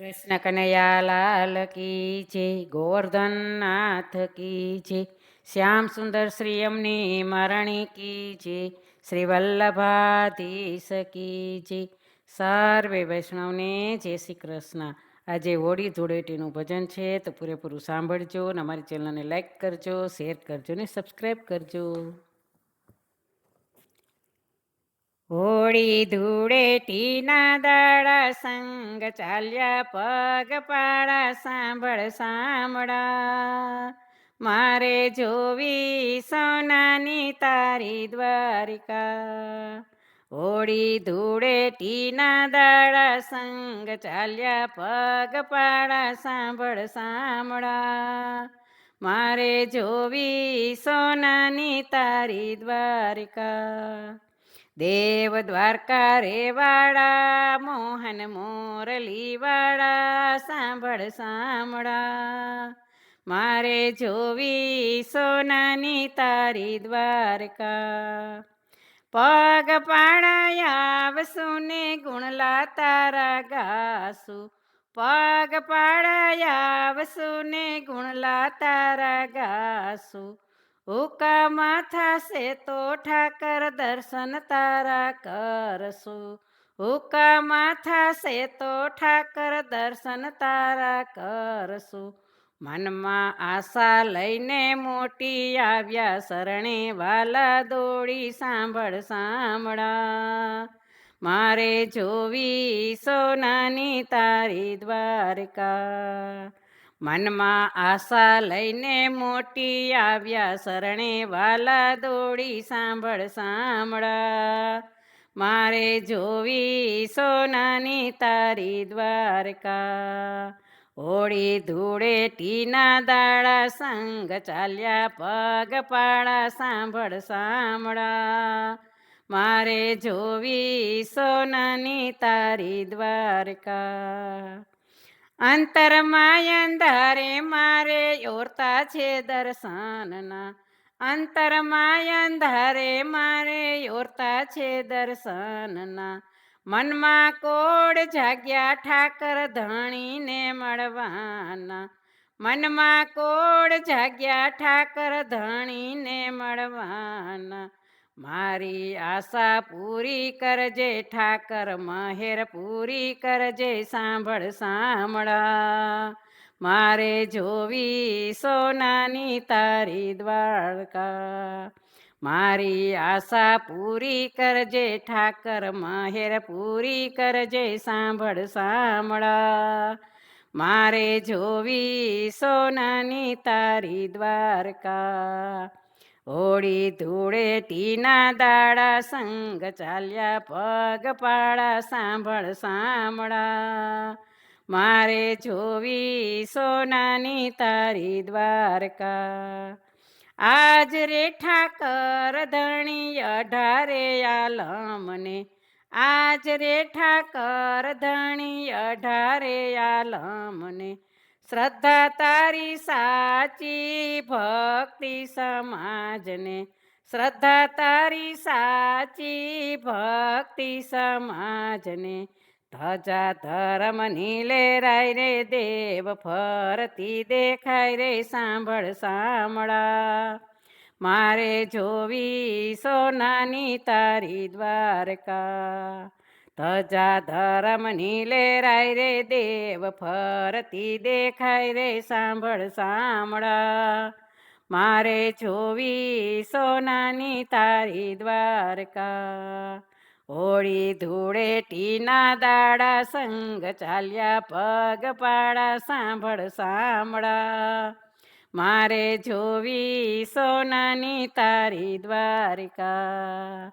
કૃષ્ણ કનૈયાલાલ કી જય, ગોવર્ધન નાથ કી જય, શ્યામ સુંદર શ્રી અમની મરણી કી જય, શ્રી વલ્લભાધીશ કી જય. સર્વે વૈષ્ણવને જય શ્રી કૃષ્ણ. આજે હોળી ધૂળેટીનું ભજન છે, તો પૂરેપૂરું સાંભળજો અને અમારી ચેનલને લાઈક કરજો, શેર કરજો ને સબસ્ક્રાઈબ કરજો. હોળી ધૂળેટીના દાડા સંગ ચાલ્યા પગ પાડા સાંભળ સાંભળા. મારે જોવી સોનાની તારી દ્વારિકા. હોળી ધૂળેટીના દાડા સંગ ચાલ્યા પગ પાડા સાંભળ સાંભળા. મારે જોવી સોનાની તારી દ્વારિકા. દેવ દ્વારકા રેવાળા મોહન મોરલીવાળા સાંભળ સાંભળા. મારે જોવી સોનાની તારી દ્વારકા. પગ પાડાયાવસું ને ગુણલા તારા ગાસુ પગ પાડાયાવસું ને ગુણલા તારા ગાસુ હુકામાં થશે તો ઠાકર દર્શન તારા કરશું. હુકામાં થશે તો ઠાકર દર્શન તારા કરશું. મનમાં આશા લઈને મોટી આવ્યા શરણે વાલા દોડી સાંભળ સાંભળા. મારે જોવી સોનાની તારી દ્વારકા. મનમાં આશા લઈને મોટી આવ્યા, શરણે વાલા દોડી સાંભળ, સાંભળા. મારે જોવી સોનાની તારી દ્વારકા. હોળી ધૂળેટીના દાડા સંગ ચાલ્યા, પગ પાળા, સાંભળ, સાંભળા. મારે જોવી સોનાની તારી દ્વારકા. અંતરમાં અંધારે મારે યોરતા છે દર્શનના. અંતરમાં અંધારે મારે યોરતા છે દર્શનના. મનમાં કોડ જાગ્યા ઠાકર ધણીને મળવાના. મનમાં કોડ જાગ્યા ઠાકર ધણીને મળવાના. મારી આશા પૂરી કરજે, ઠાકર મહેર પૂરી કરજે, સાંભળ સાંભળા. મારે જોવી સોનાની તારી દ્વારકા. મારી આશા પૂરી કરજે, ઠાકર મહેર પૂરી કરજે, સાંભળ સાંભળા. મારે જોવી સોનાની તારી દ્વારકા. હોળી ધૂળેટીના દાડા, સંગ ચાલ્યા પગ પાડા, સાંભળ સાંભળા. મારે જોવી સોનાની તારી દ્વારકા. આજ રે ઠાકર ધણી અઢારે આલમને. આજ રે ઠાકર ધણી અઢારે આલમને. શ્રદ્ધા તારી સાચી ભક્તિ સમાજને. શ્રદ્ધા તારી સાચી ભક્તિ સમાજને. ધજા ધર્મ નીલે રાય રે દેવ, ફરતી દેખાય રે સાંભળ સાંભળા. મારે જોવી સોનાની તારી દ્વારકા. ધજા ધરમ નીલે રાય રે દેવ, ફરતી દેખાય રે સાંભળ સાંભળા. મારે જોવી સોનાની તારી દ્વારકા. હોળી ધૂળેટીના દાડા સંગ ચાલ્યા પગ પાડા સાંભળ સાંભળા. મારે જોવી સોનાની તારી દ્વારિકા.